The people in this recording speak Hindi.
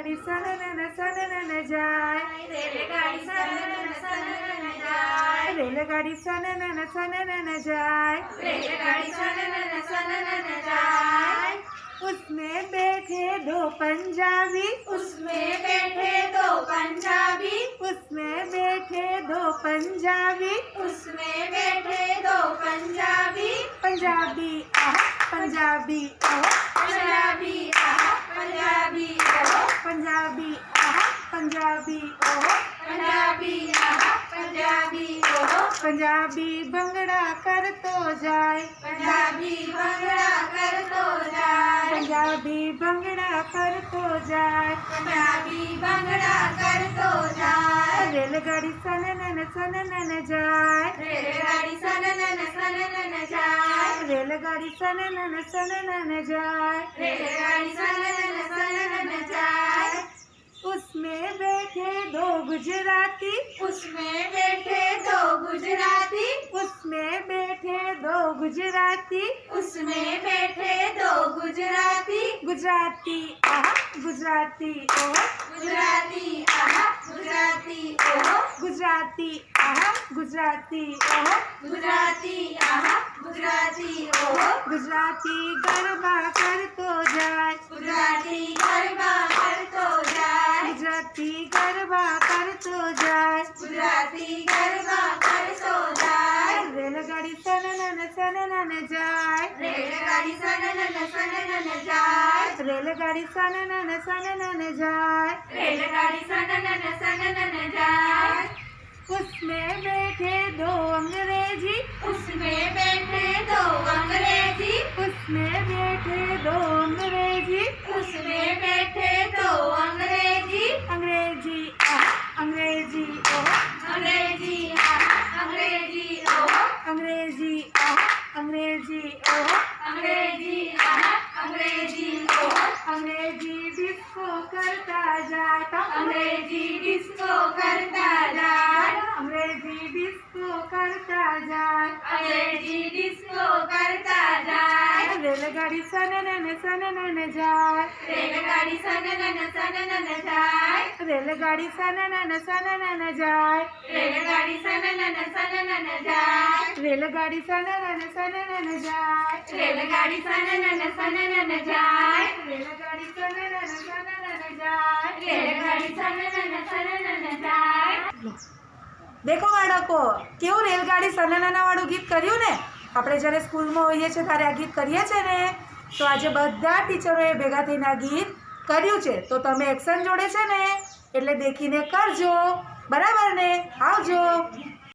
गाड़ी सने ने ने सने ने ने जाए रेल गाड़ी सने ने ने सने ने ने जाए रेल रेलगाड़ी सनन ने जाए सने ने ने जाए उसमें बैठे दो पंजाबी. उसमें बैठे दो पंजाबी. उसमें बैठे दो पंजाबी. उसमें बैठे दो पंजाबी. पंजाबी आह पंजाबी आह. पंजाबी आह पंजाबी ओह पंजाबी आहा पंजाबी ओहो। पंजाबी भंगड़ा करतो जाए। पंजाबी भंगड़ा करतो जाए। पंजाबी भंगड़ा करतो जाए। पंजाबी भंगड़ा करतो जाए। रेलगाड़ी सननन सननन जाए। रेलगाड़ी सननन सननन जाए। रेलगाड़ी सननन सननन जाए। रेलगाड़ी सननन सननन जाए उसमें बैठे दो गुजराती उसमें बैठे दो गुजराती। उसमें बैठे दो गुजराती। उसमें बैठे दो गुजराती। गुजराती आह गुजराती ओह। गुजराती आहा गुजराती ओहो। गुजराती आह गुजराती ओह। गुजराती आहा गुजराती ओहो। गुजराती गरबा करतो जाए गुजराती गरबा करतो जाए गुजराती गरबा जाए। गुजराती गरबा करतो जाए। रेलगाड़ी सननन सननन जाए। रेलगाड़ी सननन सननन जाए। रेलगाड़ी सननन सननन जाए। रेलगाड़ी सननन सननन जाए। उसमें बैठे दो अंग्रेज़ी। उसमें बैठे दो अंग्रेज़ी। उसमें बैठे दो अंग्रेज़ी। उसमें बैठे दो अंग्रेज़ी। अंग्रेज़ी अंग्रेज़ी ओ। अंग्रेज़ी अंग्रेज़ी ओ। अंग्रेज़ी आह अंग्रेज़ी ओह अंग्रेज़ी अंग्रेज़ी ओहो अंग्रेज़ी डिस्को करता जाए तो अंग्रेज़ी डिस्को करता जाए अंग्रेज़ी डिस्को करता जाए अंग्रेज़ी डिस्को करता जाए रेलगाड़ी सननन सननन जाए रेलगाड़ी सननन सननन जाए રેલગાડી સાના નાના સાના નાના જાય. રેલગાડી સનનન સનનન જાય. રેલગાડી સનનન સનનન જાય. રેલગાડી સનનન સનનન જાય. રેલગાડી સનનન સનનન જાય. રેલગાડી સનનન સનનન જાય. દેખો બાળકો કેવું રેલગાડી સાના નાના વાળું ગીત કર્યું ને? આપણે જ્યારે સ્કૂલમાં હોઈએ છીએ ત્યારે આ ગીત કરીએ છીએ ને? તો આજે બધા ટીચરોએ ભેગા થઈને આ ગીત કર્યું છે તો તમે એક્શન જોડે છે ને એટલે દેખીને કરજો. બરાબર ને? આવજો.